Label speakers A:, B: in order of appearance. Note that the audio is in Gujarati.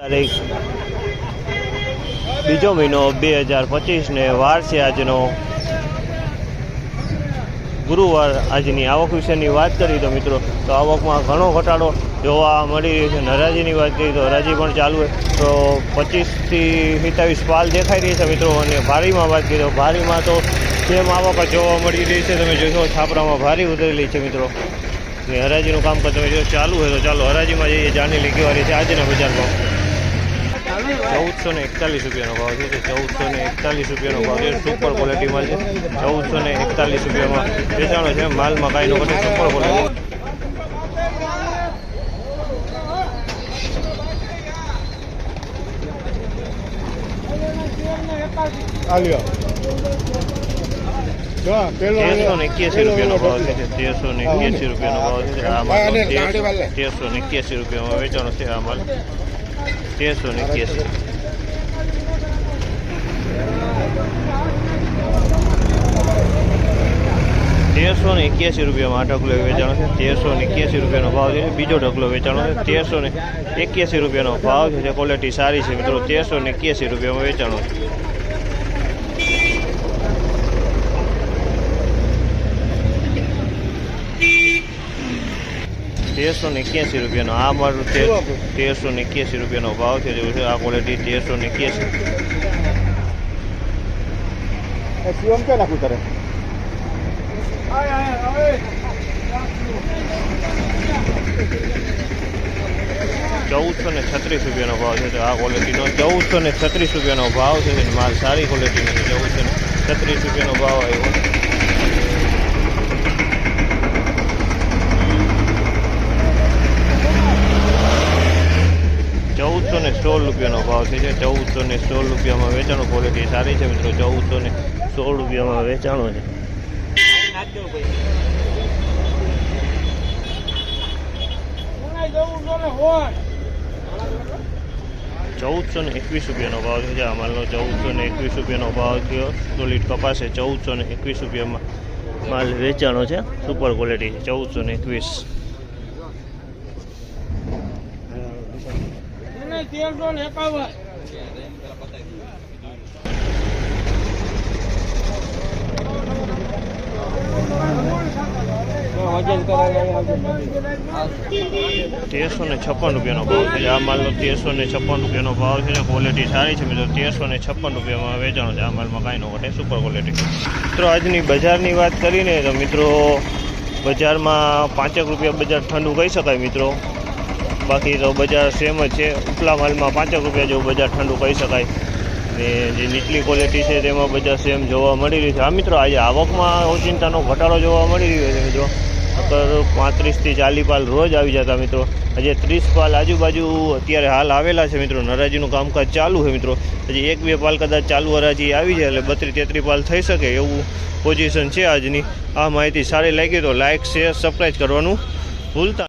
A: તારીખ બીજો મહિનો બે હજાર પચીસને વાર છે આજનો ગુરુવાર આજની આવક વિશેની વાત કરી તો મિત્રો, તો આવકમાં ઘણો ઘટાડો જોવા મળી રહ્યો છે. નરાજીની વાત કરી તો હરાજી પણ ચાલુ છે. તો પચીસથી સિત્તાવીસ પાલ દેખાઈ રહી છે મિત્રો, અને ભારીમાં વાત કરી તો ભારીમાં તો સેમ આવક જોવા મળી રહી છે. તમે જોશો છાપરામાં ભારી ઉતરેલી છે મિત્રો. હરાજીનું કામ તમે જો ચાલુ હોય તો ચાલો હરાજીમાં જઈએ. જાણી કેવા રહી છે આજના બજારમાં. ચૌદસો ને એકતાલીસ રૂપિયાનો ભાવ છે તો ચૌદસો ને એકતાલીસ રૂપિયાનો ભાવ છે. સુપર ક્વોલિટી માલ છે ચૌદસો ને એકતાલીસ રૂપિયામાં વેચાણો છે માલમાં કાંઈ નો ઘટે સુપર ક્વોલિટી તેરસો ને એક્યાસી રૂપિયાનો ભાવ છે. તેરસો ને એક્યાસી રૂપિયાનો ભાવ છે આ માલ. તેરસો ને એક્યાસી રૂપિયામાં વેચાણો છે આ માલ. તેરસો ને એક્યાસી તેરસો ને એક્યાસી રૂપિયામાં આ ઢગલો વેચાણો છે. તેરસો ને એક્યાસી રૂપિયાનો ભાવ છે. બીજો ઢગલો વેચાણો છે. તેરસો ને એક્યાસી રૂપિયાનો ભાવ છે. ક્વોલિટી સારી છે મિત્રો. તેરસો ને એક્યાસી રૂપિયામાં વેચાણો છે. તેરસો ને એક્યાસી રૂપિયાનો. આ મારું તેરસો ને એક્યાસી રૂપિયાનો ભાવ છે જેવું છે. આ ક્વોલિટી તેરસો ને એક્યાસી.
B: શિવમ ક્યાં નાખું તારે?
A: ચૌદસો ને છત્રીસ રૂપિયાનો ભાવ છે. આ ક્વોલિટીનો ચૌદસો ને છત્રીસ રૂપિયાનો ભાવ છે. માલ સારી ક્વોલિટીનો ચૌદસો ને છત્રીસ રૂપિયાનો ભાવ આવ્યો ચૌદસો ને સોળ રૂપિયાનો ભાવ છે ચૌદસો ને સોળ રૂપિયામાં વેચાણો ક્વોલિટી સારી છે મિત્રો, ચૌદસો ને સોળ રૂપિયામાં વેચાણો છે. ચૌદસો ને એકવીસ રૂપિયાનો ભાવ છે આ માલનો ચૌદસો ને એકવીસ રૂપિયાનો ભાવ થયો સોલિડ કપાસ છે, ચૌદસો ને એકવીસ રૂપિયામાં માલ વેચાણો છે સુપર ક્વોલિટી છે, ચૌદસો ને એકવીસ. તેરસો ને છપ્પન રૂપિયાનો ભાવ છે. આ માલનો તેરસો ને છપ્પન રૂપિયાનો ભાવ છે ક્વોલિટી સારી છે મિત્રો. તેરસો ને છપ્પન રૂપિયામાં વેચાણો છે. આ માલમાં કાંઈ ન ઘટે. સુપર ક્વોલિટી મિત્રો, આજની બજારની વાત કરીને તો મિત્રો, બજારમાં પાંચેક રૂપિયા બજાર ઠંડુ કહી શકાય મિત્રો. બાકી તો બજાર સેમ જ છે. ઉપલા માલમાં પાંચેક રૂપિયા જેવું બજાર ઠંડુ કહી શકાય. ને જે નીચલી ક્વોલિટી છે તેમાં બજાર સેમ જોવા મળી રહ્યું છે. આ મિત્રો, આજે આવકમાં ઓચિંતાનો ઘટાડો જોવા મળી રહ્યો છે મિત્રો. અગર પાંત્રીસથી ચાલીસ પાલ રોજ આવી જતા મિત્રો. આજે ત્રીસ પાલ આજુબાજુ અત્યારે હાલ આવેલા છે મિત્રો. નરાજીનું કામકાજ ચાલુ છે મિત્રો. હજી એક બે પાલ કદાચ ચાલુ હરાજી આવી જાય એટલે બત્રીસ તેત્રીસ પાલ થઈ શકે એવું પોઝિશન છે આજની. આ માહિતી સારી લાગી તો લાઇક શેર સબસ્ક્રાઈબ કરવાનું ભૂલતા